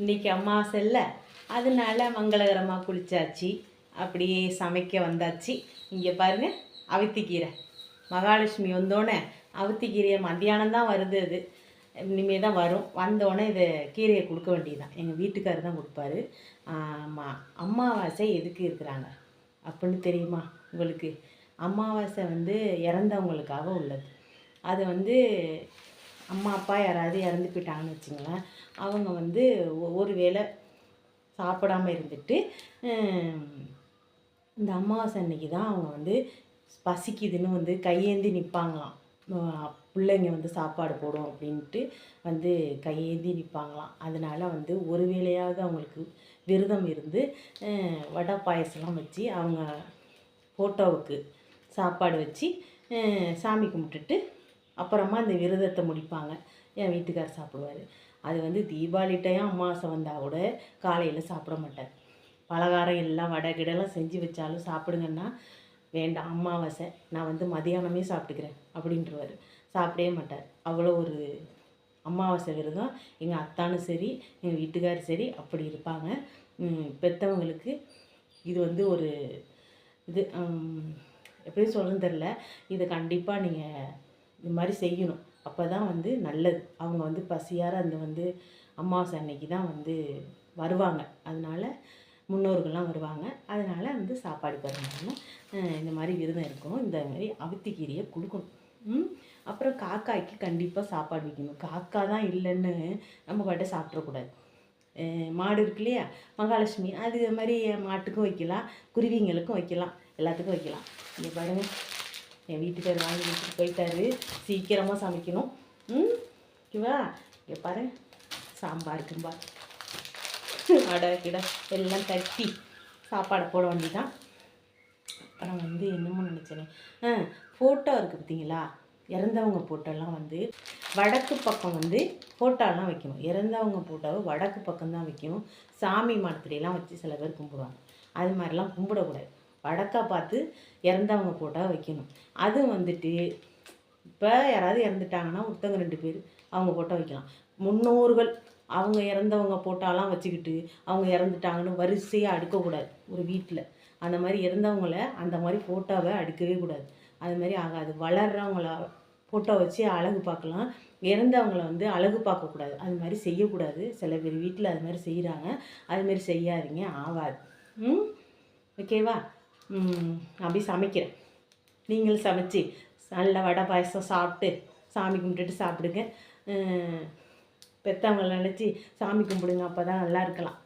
இன்னைக்கு அம்மாவாசை இல்லை அதனால மங்களகரமாக குளிச்சாச்சு. அப்படியே சமைக்க வந்தாச்சு. இங்கே பாருங்க அவித்திக்கீரை. மகாலட்சுமி வந்தோடனே அவித்திக்கீரையை மத்தியானம் தான் வருது அது. இனிமே தான் வரும். வந்தோடனே இதை கீரையை கொடுக்க வேண்டியதுதான். எங்கள் வீட்டுக்காரர் தான் கொடுப்பாரு. ஆமாம் அமாவாசை எதுக்கு இருக்கிறாங்க? அப்படின்னு தெரியுமா உங்களுக்கு? அமாவாசை வந்து இறந்தவங்களுக்காக உள்ளது. அது வந்து அம்மா அப்பா யாராவது இறந்து போயிட்டாங்கன்னு வச்சுங்களேன் அவங்க வந்து ஒ- ஒரு வேளை சாப்பிடாம இருந்துட்டு இந்த அமாவாசை அன்னைக்கு தான் அவங்க வந்து பசிக்குதுன்னு வந்து கையேந்தி நிற்பாங்களாம் பிள்ளைங்க வந்து சாப்பாடு போடும் அப்படின்ட்டு வந்து கையேந்தி நிற்பாங்களாம் அதனால் வந்து ஒரு வேளையாவது அவங்களுக்கு விரதம் இருந்து வடை பாயசம்லாம் வச்சு அவங்க ஃபோட்டோவுக்கு சாப்பாடு வச்சு சாமி கும்பிட்டுட்டு அப்புறமா அந்த விரதத்தை முடிப்பாங்க. என் வீட்டுக்கார் சாப்பிடுவார். அது வந்து தீபாவளி டைம் அமாவாசை வந்தால் கூட காலையில் சாப்பிட மாட்டார். பலகாரம் எல்லாம் வடை கிடலாம் செஞ்சு வச்சாலும் சாப்பிடுங்கன்னா வேண்டாம் அமாவாசை. நான் வந்து மதியானமே சாப்பிட்டுக்கிறேன். அப்படின்றவாரு. சாப்பிடவே மாட்டார். அவ்வளோ ஒரு அமாவாசை விரதம். எங்கள் அத்தானும் சரி எங்கள் வீட்டுக்காரும் சரி அப்படி இருப்பாங்க. பெற்றவங்களுக்கு பெத்தவங்களுக்கு இது வந்து ஒரு இது எப்படி சொல்லணும் தெரில இதை கண்டிப்பாக நீங்கள் இது மாதிரி செய்யணும். அப்போ தான் வந்து நல்லது. அவங்க வந்து பசியார அந்த வந்து அமாவாசை அன்னைக்கு தான் வந்து வருவாங்க. அதனால் முன்னோர்கள்லாம் வருவாங்க. அதனால் வந்து சாப்பாடு பரிமாறணும். இந்த மாதிரி விரதம் இருக்கும் இந்த மாதிரி அவித்திக்கீரையை கொடுக்கணும். அப்புறம் காக்காய்க்கு கண்டிப்பாக சாப்பாடு வைக்கணும். காக்கா தான் இல்லைன்னு நம்ம பாட்டை சாப்பிட்றக்கூடாது மாடு இருக்கு இல்லையா? மகாலட்சுமி. அது மாதிரி மாட்டுக்கும் வைக்கலாம். குருவிங்களுக்கும் வைக்கலாம். எல்லாத்துக்கும் வைக்கலாம். இங்கே பாருங்கள் என் வீட்டுக்கார் வாங்கி வச்சுட்டு போயிட்டாரு. சீக்கிரமாக சமைக்கணும். ம்? ஓகேவா இங்கே பாரு. சாம்பார் கும்பார் அடை கிட. எல்லாம் தட்டி சாப்பாடை போட வேண்டிதான் அப்புறம் வந்து என்னமோ நினச்சேனே. ஆ ஃபோட்டோ இருக்குது பார்த்தீங்களா? இறந்தவங்க ஃபோட்டோலாம் வந்து வடக்கு பக்கம் வந்து ஃபோட்டோலாம் வைக்கணும். இறந்தவங்க ஃபோட்டோவை வடக்கு பக்கம் தான் வைக்கணும். சாமி மரத்துலாம் வச்சு சில பேர் கும்பிடுவாங்க. அது மாதிரிலாம் கும்பிடக்கூடாது. வடக்கா பார்த்து இறந்தவங்க ஃபோட்டோ வைக்கணும். அது வந்துட்டு இப்போ யாராவது இறந்துட்டாங்கன்னா ஒருத்தவங்க ரெண்டு பேர் அவங்க ஃபோட்டோ வைக்கலாம். முன்னோர்கள் அவங்க இறந்தவங்க ஃபோட்டோலாம் வச்சுக்கிட்டு அவங்க இறந்துட்டாங்கன்னு வரிசையாக அடுக்கக்கூடாது. ஒரு வீட்டில் அந்த மாதிரி இறந்தவங்கள அந்த மாதிரி ஃபோட்டோவை அடுக்கவே கூடாது. அது மாதிரி ஆகாது. வளர்கிறவங்கள ஃபோட்டோ வச்சு அழகு பார்க்கலாம். இறந்தவங்கள வந்து அழகு பார்க்கக்கூடாது. அது மாதிரி செய்யக்கூடாது. சில பேர் வீட்டில் அது மாதிரி செய்கிறாங்க அது மாதிரி செய்யாதீங்க. ஆகாது. ம்? ஓகேவா? அப்படி சமைக்கிறேன். நீங்களும் சமைச்சு நல்ல வடை பாயசம் சாப்பிட்டு சாமி கும்பிட்டுட்டு சாப்பிடுங்க. அஹ் பெத்தவங்களை நினச்சி சாமி கும்பிடுங்க அப்போ தான் நல்லா இருக்கலாம்.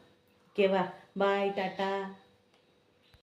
ஓகேவா? Bye tata.